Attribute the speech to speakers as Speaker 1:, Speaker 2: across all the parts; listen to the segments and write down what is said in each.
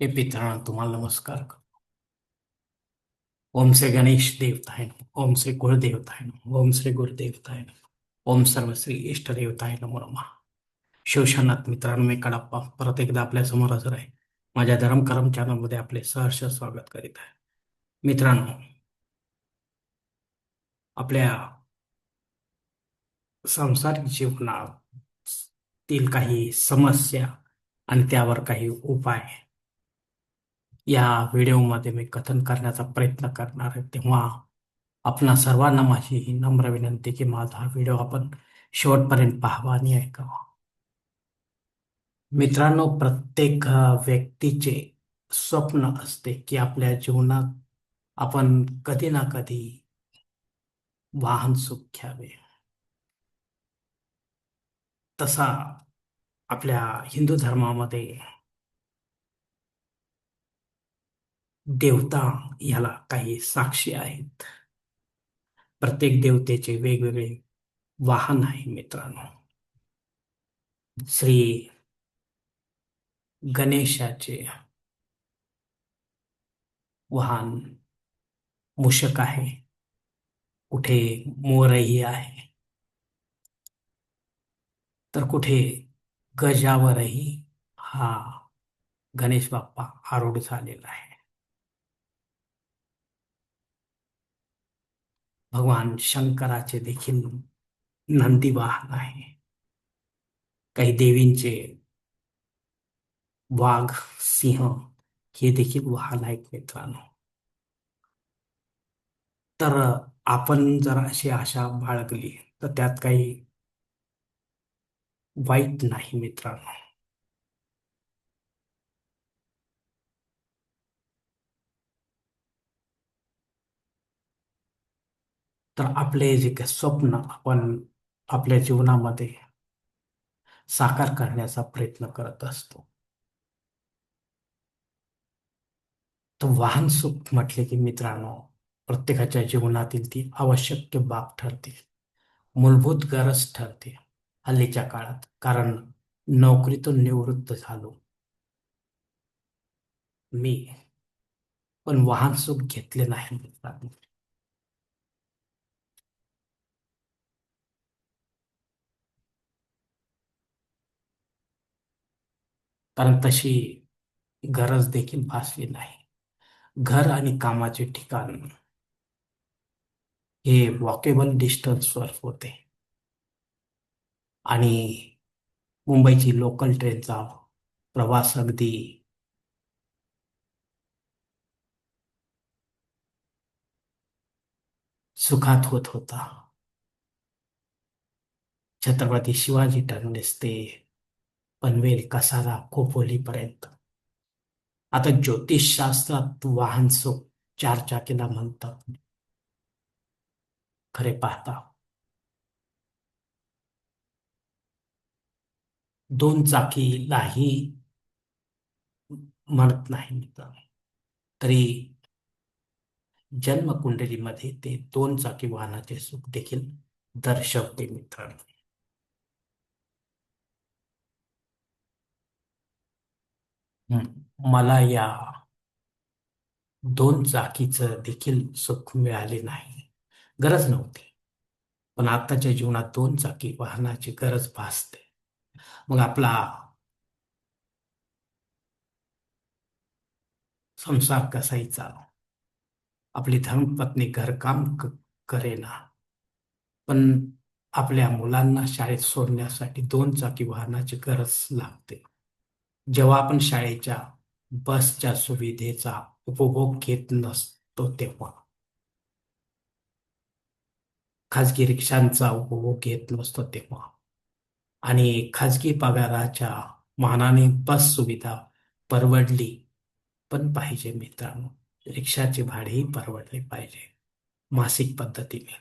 Speaker 1: हे पितरांनो तुम्हाला नमस्कार ओम श्री गणेश देवताय ओम श्री कुळदेवताय ओम श्री गुरुदेवताय ओम सर्व श्री इष्ट देवताय नमो नमः. शिवशनाथ मित्रांनो मी कडप्पा परत एकदा आपल्यासमोर हजर आहे. माझ्या धर्मकरम चॅनलमध्ये आपले सहर्ष स्वागत करीत आहे. मित्रांनो आपल्या सांसारिक जीवनातील काही समस्या आणि त्यावर काही उपाय या व्हिडिओमध्ये मी कथन करण्याचा प्रयत्न करणार आहे. तेव्हा आपणा सर्वांना माझी ही नम्र विनंती की माझा हा व्हिडिओ आपण शेवटपर्यंत पाहावा आणि ऐकावा. मित्रांनो प्रत्येक व्यक्तीचे स्वप्न असते की आपल्या जीवनात आपण कधी ना कधी वाहन सुख घ्यावे. तसा आपल्या हिंदू धर्मामध्ये देवता याला काही साक्षी आहेत. प्रत्येक देवतेचे वेगवेगळे वाहन आहे मित्रांनो. श्री गणेशाचे वाहन मूषक आहे. कुठे मोरही आहे. तर कुठे गजावरही हा गणेश बाप्पा आरूढ झालेला आहे. भगवान शंकराचे देखील नंदी वाहन आहे. काही देवींचे वाघ सिंह हे देखील वाहन आहेत मित्रांनो. तर आपण जर अशी आशा बाळगली तर त्यात काही वाईट नाही मित्रांनो. तर आपले जे काही स्वप्न आपण आपल्या जीवनामध्ये साकार करण्याचा प्रयत्न करत असतो. तर वाहन सुख म्हटले की मित्रांनो प्रत्येकाच्या जीवनातील ती आवश्यक बाब ठरते. मूलभूत गरज ठरते हल्लीच्या काळात कारण नोकरीतून निवृत्त झालो. मी पण वाहन सुख घेतले नाही मित्रांनो. कारण तशी गरज देखील भासली नाही. घर आणि कामाचे ठिकाण हे वॉकेबल डिस्टन्सवर होते. आणि मुंबईची लोकल ट्रेनचा प्रवास अगदी सुखात होत होता. छत्रपती शिवाजी टर्मिनस ते पनवेल कसारा खोपोलीपर्यंत. आता ज्योतिषशास्त्रात वाहन सुख चार चाकीला म्हणतात. खरे पाहता. दोन चाकीलाही म्हणत नाही तरी जन्मकुंडलीमध्ये ते दोन चाकी वाहनाचे सुख देखील दर्शवते मित्रांनो. मला या दोन चाकीचं देखील सुख मिळाले नाही. गरज नव्हती. पण आताच्या जीवनात दोन चाकी वाहनाची गरज भासते. मग आपला संसार कसायचा? आपली धर्मपत्नी घरकाम क- करेना. पण आपल्या मुलांना शाळेत सोडण्यासाठी दोन चाकी वाहनाची गरज लागते. जेव्हा आपण शाळेच्या बसच्या सुविधेचा उपभोग घेत नसतो तेव्हा. खाजगी रिक्षांचा उपभोग घेत नसतो तेव्हा. आणि खाजगी पगाराच्या मानाने बस सुविधा परवडली पण पाहिजे मित्रांनो. रिक्षाचे भाडेही परवडले पाहिजे. मासिक पद्धतीने.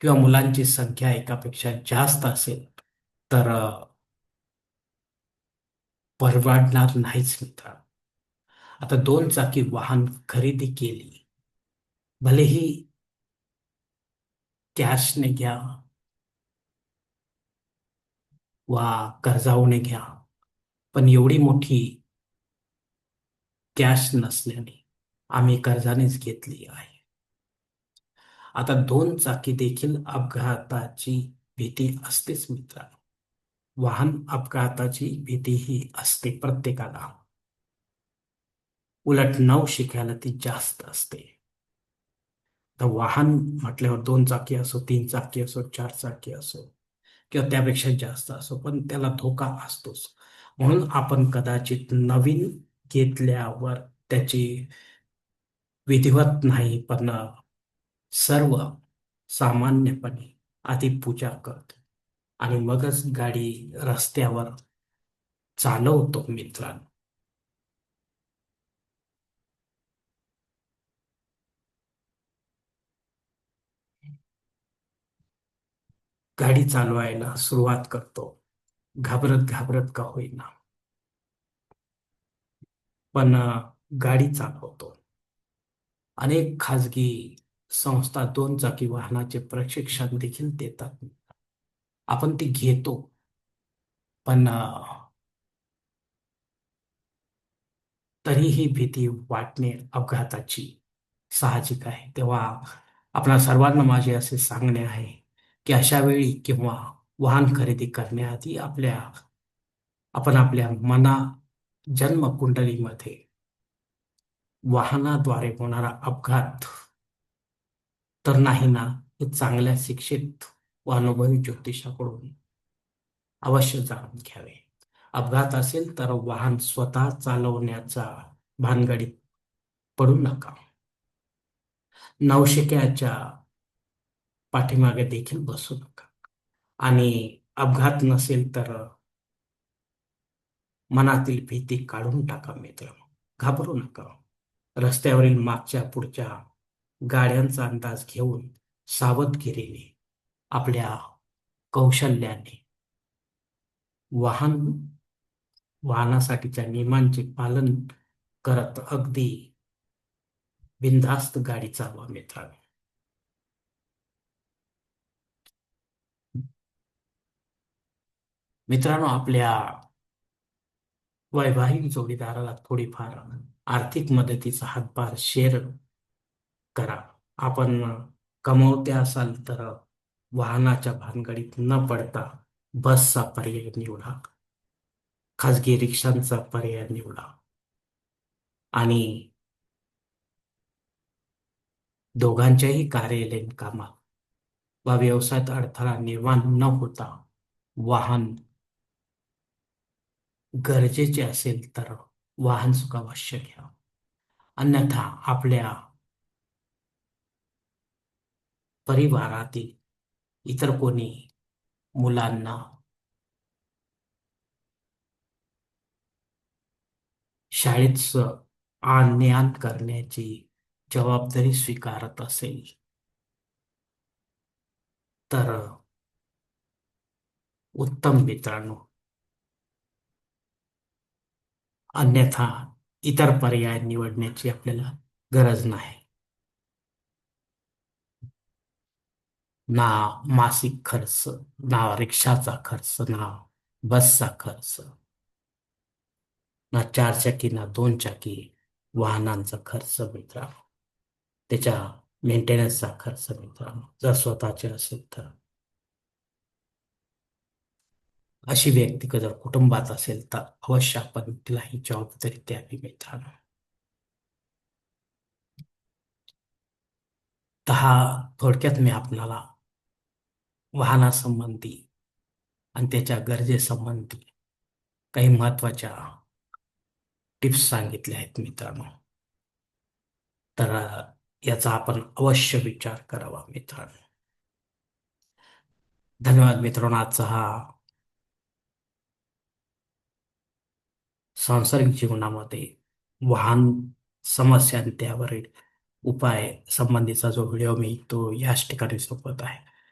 Speaker 1: किंवा मुलांची संख्या एकापेक्षा जास्त असेल तर परवडणार नाहीच मित्र. आता दोन चाकी वाहन खरेदी केली. भलेही कॅशने घ्या वा कर्जाऊने घ्या पण एवढी मोठी कॅश नसल्याने आम्ही कर्जानेच घेतली आहे. आता दोन चाकी देखील अपघाताची भीती असतेच मित्र वाहन अपघाताची भीती ही असते प्रत्येकाला. उलट नऊ शिकायला ती जास्त असते. तर वाहन म्हटल्यावर दोन चाकी असो तीन चाकी असो चार चाकी असो किंवा त्यापेक्षा जास्त असो पण त्याला धोका असतोच. म्हणून आपण कदाचित नवीन घेतल्यावर त्याची विधिवत नाही पण सर्व सामान्यपणे आधी पूजा करतो. आणि मगच गाडी रस्त्यावर चालवतो मित्रांनो. गाडी चालवायला सुरुवात करतो. घाबरत घाबरत का होईना. पण गाडी चालवतो. अनेक खाजगी संस्था दोन चाकी वाहनाचे प्रशिक्षण देखील देतात. आपण ती घेतो. पण तरीही भीती वाटणे अपघाताची साहजिक आहे. तेव्हा आपल्या सर्वांना माझे असे सांगणे आहे की अशा वेळी किंवा वाहन खरेदी करण्याआधी आपल्या आपण आपल्या मना जन्म कुंडलीमध्ये वाहनाद्वारे होणारा अपघात तर नाही ना हे चांगल्या शिक्षित व अनुभवी ज्योतिषाकडून अवश्य जाणून घ्यावे. अपघात असेल तर वाहन स्वतः चालवण्याचा भानगडीत पडू नका. नवशिक्याच्या पाठीमागे देखील बसू नका. आणि अपघात नसेल तर मनातील भीती काढून टाका मित्र. घाबरू नका. रस्त्यावरील मागच्या पुढच्या गाड्यांचा अंदाज घेऊन सावधगिरीने आपल्या कौशल्याने. वाहन वाहनासाठीच्या नियमांचे पालन करत अगदी बिनधास्त गाडी चालवा मित्रांनो. मित्रांनो आपल्या वैवाहिक जोडीदाराला थोडीफार आर्थिक मदतीचा हातभार शेअर करा. आपण कमवते असाल तर वाहनाच्या भानगडीत न पडता बसचा पर्याय निवडा. खाजगी रिक्षांचा पर्याय निवडा. आणि दोघांच्याही कार्यालयीन कामात वा व्यवसायात अडथळा निर्माण न होता वाहन गरजेचे असेल तर वाहन सुखावश्य घ्या. अन्यथा आपल्या परिवारातील इतर कोणी मुलांना शाळेत आज्ञान करण्याची जबाबदारी स्वीकारत असेल तर उत्तम मित्रांनो अन्यथा इतर पर्याय निवडण्याची आपल्याला गरज नाही. ना मासिक खर्च ना रिक्षाचा खर्च ना बसचा खर्च ना चारचाकी ना दोन चाकी वाहनांचा खर्च मित्रांनो. त्याच्या मेंटेनन्सचा खर्च मित्रांनो जर स्वतःचे असेल तर. अशी व्यक्ती जर कुटुंबात असेल तर अवश्य आपण तिला ही जबाबदारी द्यावी मित्रांनो हा थोडक्यात मी आपल्याला वाहनासंबंधी आणि त्याच्या गरजेसंबंधी काही महत्त्वाच्या टिप्स सांगितल्या आहेत मित्रांनो. तर याचा आपण अवश्य विचार करावा मित्रांनो. धन्यवाद मित्रांनो. आजचा हा सांसारिक जीवनामध्ये वाहन समस्या त्यावरील उपाय संबंधीचा जो व्हिडिओ मी तो याच ठिकाणी सोबत आहे.